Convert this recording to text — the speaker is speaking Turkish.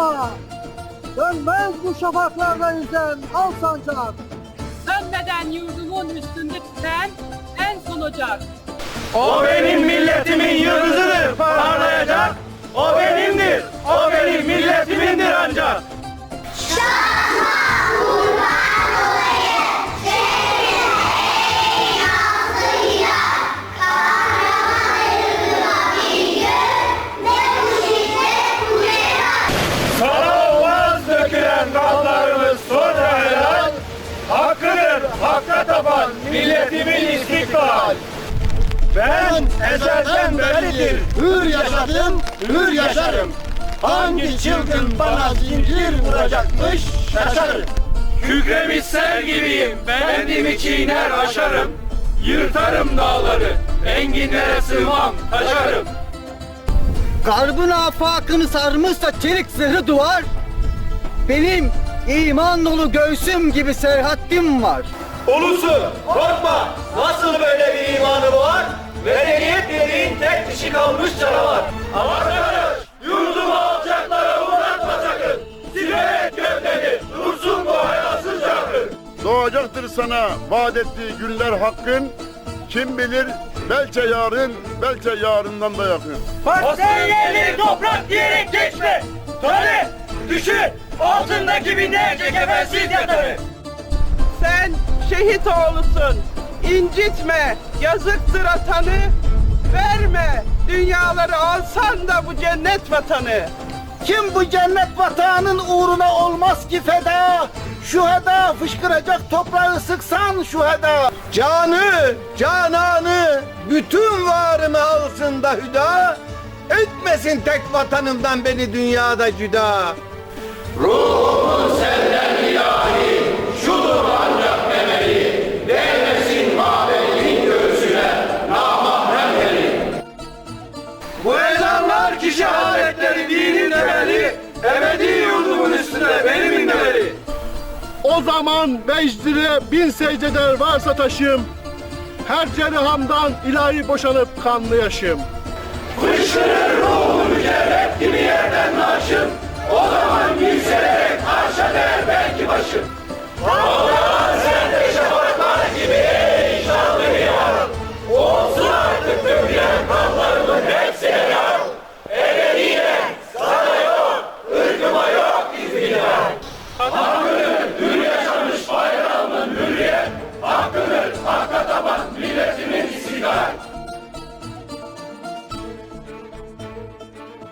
korkma. Dönmez bu şafaklarda yüzen al sancak. Sönmeden yurdumun üstünde tüten en son ocak. O benim milletimin yıldızıdır parlayacak. Milletimin istiklal. Ben ezelden beridir hür yaşadım, hür yaşarım. Hangi çılgın bana zincir vuracakmış şaşarım. Kükremiş sel gibiyim, bendimi çiğner aşarım. Yırtarım dağları, enginlere sığmam, taşarım. Garbın afakını sarmışsa çelik zırhı duvar. Benim iman dolu göğsüm gibi serhattim var. Ulusu korkma nasıl böyle bir imanı var? Medeniyet dediğin tek dişi kalmış canavar. Ama arkadaş yurdumu alçaklara uğratma sakın. Sigaret gövdeni dursun bu hayasız yakın. Doğacaktır sana vaat ettiği günler hakkın. Kim bilir belki yarın, belki yarından da yakın. Sevgili toprak diyerek geçme. Tanı düşün altındaki binlerce kefensiz yatarı. Sen şehit oğlusun. İncitme, yazıktır atanı. Verme, dünyaları alsan da bu cennet vatanı. Kim bu cennet vatanın uğruna olmaz ki feda? Şuhada fışkıracak toprağı sıksan şuhada. Canı, cananı, bütün varımı alsın da hüda, etmesin tek vatanımdan beni dünyada cüda. Bu O zaman vecdire bin secdeder varsa taşım. Her cerihamdan ilahi boşanıp kanlı yaşım. Fışkırır ruhu mücerret gibi yerden naşım. O zaman yükselerek arşa der belki başım.